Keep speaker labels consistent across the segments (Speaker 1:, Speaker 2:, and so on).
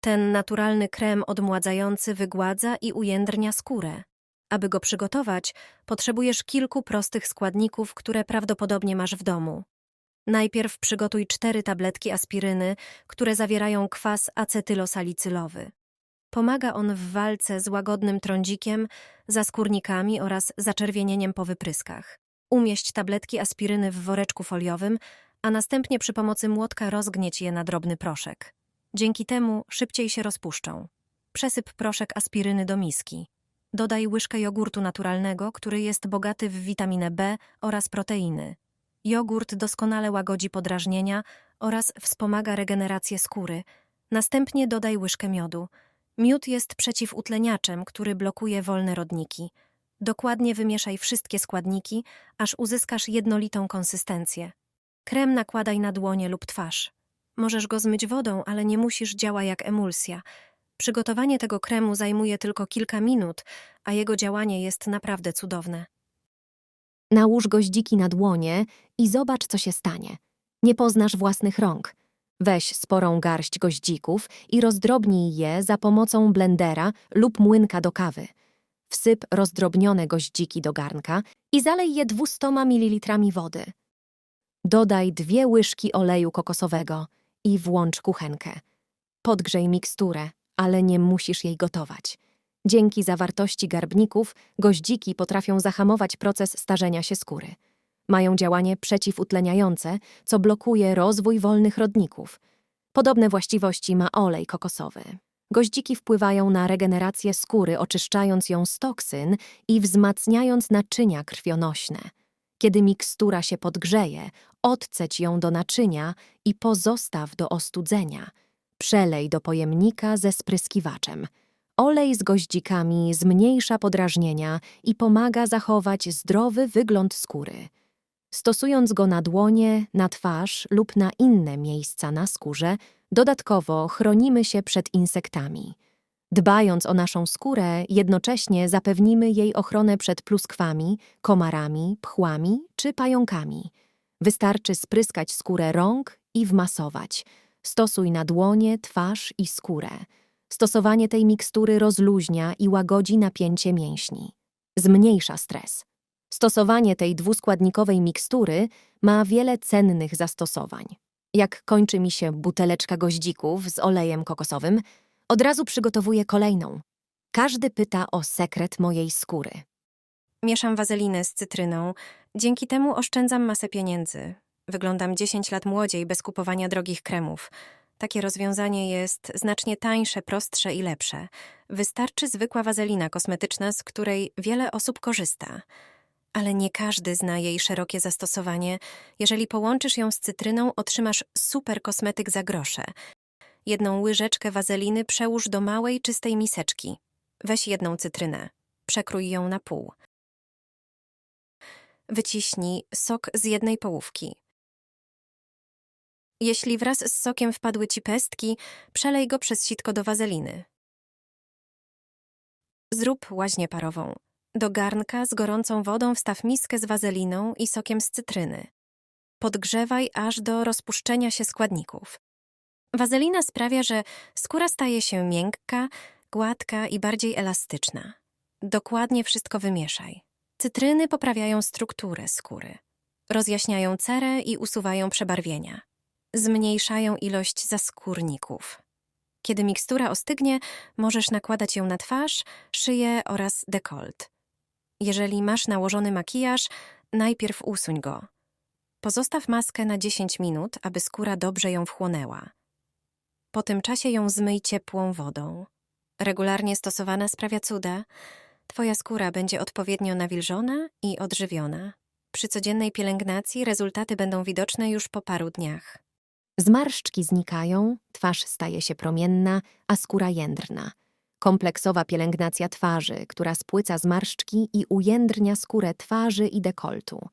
Speaker 1: Ten naturalny krem odmładzający wygładza i ujędrnia skórę. Aby go przygotować, potrzebujesz kilku prostych składników, które prawdopodobnie masz w Najpierw przygotuj cztery tabletki aspiryny, które zawierają kwas acetylosalicylowy. Pomaga on w walce z łagodnym trądzikiem, zaskórnikami oraz zaczerwienieniem po wypryskach. Umieść tabletki aspiryny w woreczku foliowym, a następnie przy pomocy młotka rozgnieć je na drobny proszek. Dzięki temu szybciej się rozpuszczą. Przesyp proszek aspiryny do miski. Dodaj łyżkę jogurtu naturalnego, który jest bogaty w witaminę B oraz proteiny. Jogurt doskonale łagodzi podrażnienia oraz wspomaga regenerację skóry. Następnie dodaj łyżkę miodu. Miód jest przeciwutleniaczem, który blokuje wolne rodniki. Dokładnie wymieszaj wszystkie składniki, aż uzyskasz jednolitą konsystencję. Krem nakładaj na dłonie lub twarz. Możesz go zmyć wodą, ale nie musisz działa jak emulsja. Przygotowanie tego kremu zajmuje tylko kilka minut, a jego działanie jest naprawdę cudowne.
Speaker 2: Nałóż goździki na dłonie i zobacz, co się stanie. Nie poznasz własnych rąk. Weź sporą garść goździków i rozdrobnij je za pomocą blendera lub młynka do kawy. Wsyp rozdrobnione goździki do garnka i zalej je 200 ml wody. Dodaj dwie łyżki oleju kokosowego i włącz kuchenkę. Podgrzej miksturę, ale nie musisz jej gotować. Dzięki zawartości garbników goździki potrafią zahamować proces starzenia się skóry. Mają działanie przeciwutleniające, co blokuje rozwój wolnych rodników. Podobne właściwości ma olej kokosowy. Goździki wpływają na regenerację skóry, oczyszczając ją z toksyn i wzmacniając naczynia krwionośne. Kiedy mikstura się podgrzeje, odceć ją do naczynia i pozostaw do ostudzenia. Przelej do pojemnika ze spryskiwaczem. Olej z goździkami zmniejsza podrażnienia i pomaga zachować zdrowy wygląd skóry. Stosując go na dłonie, na twarz lub na inne miejsca na skórze, dodatkowo chronimy się przed insektami. Dbając o naszą skórę, jednocześnie zapewnimy jej ochronę przed pluskwami, komarami, pchłami czy pająkami. Wystarczy spryskać skórę rąk i wmasować. Stosuj na dłonie, twarz i skórę. Stosowanie tej mikstury rozluźnia i łagodzi napięcie mięśni. Zmniejsza stres. Stosowanie tej dwuskładnikowej mikstury ma wiele cennych zastosowań. Jak kończy mi się buteleczka goździków z olejem kokosowym, od razu przygotowuję kolejną. Każdy pyta o sekret mojej skóry.
Speaker 1: Mieszam wazelinę z cytryną. Dzięki temu oszczędzam masę pieniędzy. Wyglądam 10 lat młodziej bez kupowania drogich kremów. Takie rozwiązanie jest znacznie tańsze, prostsze i lepsze. Wystarczy zwykła wazelina kosmetyczna, z której wiele osób korzysta. Ale nie każdy zna jej szerokie zastosowanie. Jeżeli połączysz ją z cytryną, otrzymasz super kosmetyk za grosze. Jedną łyżeczkę wazeliny przełóż do małej, czystej miseczki. Weź jedną cytrynę. Przekrój ją na pół. Wyciśnij sok z jednej połówki. Jeśli wraz z sokiem wpadły ci pestki, przelej go przez sitko do wazeliny. Zrób łaźnię parową. Do garnka z gorącą wodą wstaw miskę z wazeliną i sokiem z cytryny. Podgrzewaj aż do rozpuszczenia się składników. Wazelina sprawia, że skóra staje się miękka, gładka i bardziej elastyczna. Dokładnie wszystko wymieszaj. Cytryny poprawiają strukturę skóry. Rozjaśniają cerę i usuwają przebarwienia. Zmniejszają ilość zaskórników. Kiedy mikstura ostygnie, możesz nakładać ją na twarz, szyję oraz dekolt. Jeżeli masz nałożony makijaż, najpierw usuń go. Pozostaw maskę na 10 minut, aby skóra dobrze ją wchłonęła. Po tym czasie ją zmyj ciepłą wodą. Regularnie stosowana sprawia cuda. Twoja skóra będzie odpowiednio nawilżona i odżywiona. Przy codziennej pielęgnacji rezultaty będą widoczne już po paru dniach.
Speaker 2: Zmarszczki znikają, twarz staje się promienna, a skóra jędrna. Kompleksowa pielęgnacja twarzy, która spłyca zmarszczki i ujędrnia skórę twarzy i dekoltu.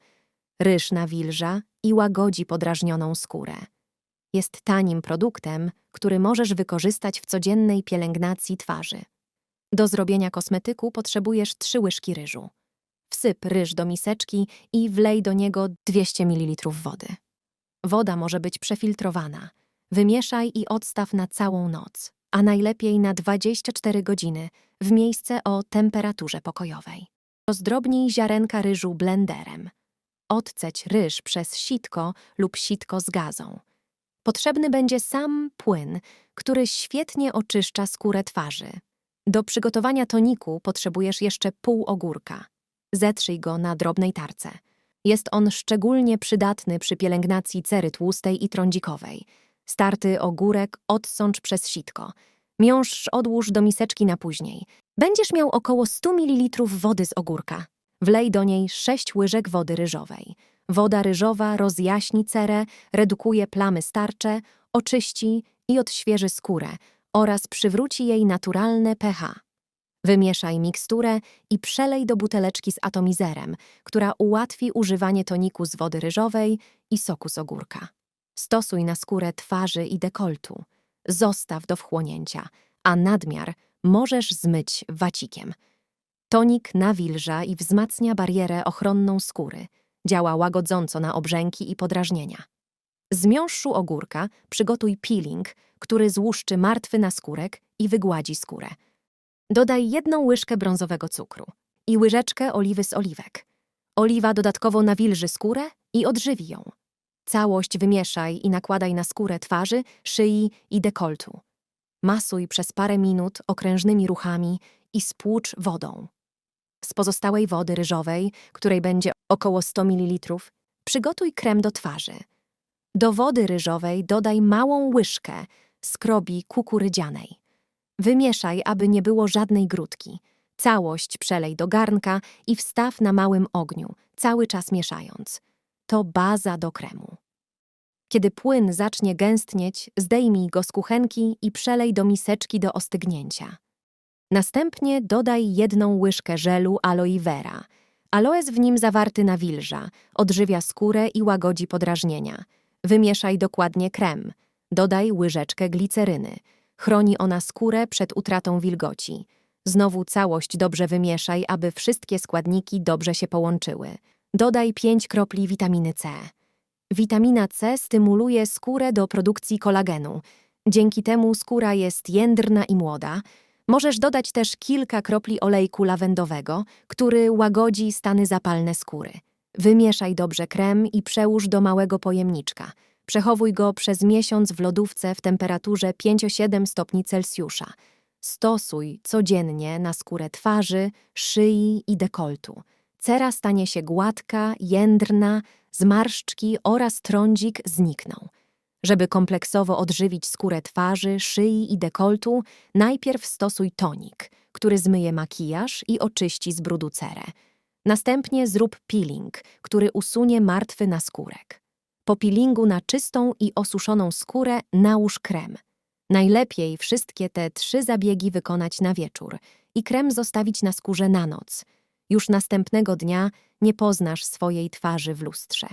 Speaker 2: Ryż nawilża i łagodzi podrażnioną skórę. Jest tanim produktem, który możesz wykorzystać w codziennej pielęgnacji twarzy. Do zrobienia kosmetyku potrzebujesz 3 łyżki ryżu. Wsyp ryż do miseczki i wlej do niego 200 ml wody. Woda może być przefiltrowana. Wymieszaj i odstaw na całą noc. a najlepiej na 24 godziny w miejsce o temperaturze pokojowej. Rozdrobnij ziarenka ryżu blenderem. Odceć ryż przez sitko lub sitko z gazą. Potrzebny będzie sam płyn, który świetnie oczyszcza skórę twarzy. Do przygotowania toniku potrzebujesz jeszcze pół ogórka. Zetrzyj go na drobnej tarce. Jest on szczególnie przydatny przy pielęgnacji cery tłustej i trądzikowej. Starty ogórek odsącz przez sitko. Miąższ odłóż do miseczki na później. Będziesz miał około 100 ml wody z ogórka. Wlej do niej 6 łyżek wody ryżowej. Woda ryżowa rozjaśni cerę, redukuje plamy starcze, oczyści i odświeży skórę oraz przywróci jej naturalne pH. Wymieszaj miksturę i przelej do buteleczki z atomizerem, która ułatwi używanie toniku z wody ryżowej i soku z ogórka. Stosuj na skórę twarzy i dekoltu. Zostaw do wchłonięcia, a nadmiar możesz zmyć wacikiem. Tonik nawilża i wzmacnia barierę ochronną skóry. Działa łagodząco na obrzęki i podrażnienia. Z miąższu ogórka przygotuj peeling, który złuszczy martwy naskórek i wygładzi skórę. Dodaj jedną łyżkę brązowego cukru i łyżeczkę oliwy z oliwek. Oliwa dodatkowo nawilży skórę i odżywi ją. Całość wymieszaj i nakładaj na skórę twarzy, szyi i dekoltu. Masuj przez parę minut okrężnymi ruchami i spłucz wodą. Z pozostałej wody ryżowej, której będzie około 100 ml, przygotuj krem do twarzy. Do wody ryżowej dodaj małą łyżkę skrobi kukurydzianej. Wymieszaj, aby nie było żadnej grudki. Całość przelej do garnka i wstaw na małym ogniu, cały czas mieszając. To baza do kremu. Kiedy płyn zacznie gęstnieć, zdejmij go z kuchenki i przelej do miseczki do ostygnięcia. Następnie dodaj jedną łyżkę żelu aloe vera. Aloes w nim zawarty nawilża, odżywia skórę i łagodzi podrażnienia. Wymieszaj dokładnie krem. Dodaj łyżeczkę gliceryny. Chroni ona skórę przed utratą wilgoci. Znowu całość dobrze wymieszaj, aby wszystkie składniki dobrze się połączyły. Dodaj 5 kropli witaminy C. Witamina C stymuluje skórę do produkcji kolagenu. Dzięki temu skóra jest jędrna i młoda. Możesz dodać też kilka kropli olejku lawendowego, który łagodzi stany zapalne skóry. Wymieszaj dobrze krem i przełóż do małego pojemniczka. Przechowuj go przez miesiąc w lodówce w temperaturze 5-7 stopni Celsjusza. Stosuj codziennie na skórę twarzy, szyi i dekoltu. Cera stanie się gładka, jędrna, zmarszczki oraz trądzik znikną. Żeby kompleksowo odżywić skórę twarzy, szyi i dekoltu, najpierw stosuj tonik, który zmyje makijaż i oczyści z brudu cerę. Następnie zrób peeling, który usunie martwy naskórek. Po peelingu na czystą i osuszoną skórę nałóż krem. Najlepiej wszystkie te trzy zabiegi wykonać na wieczór i krem zostawić na skórze na noc. Już następnego dnia nie poznasz swojej twarzy w lustrze.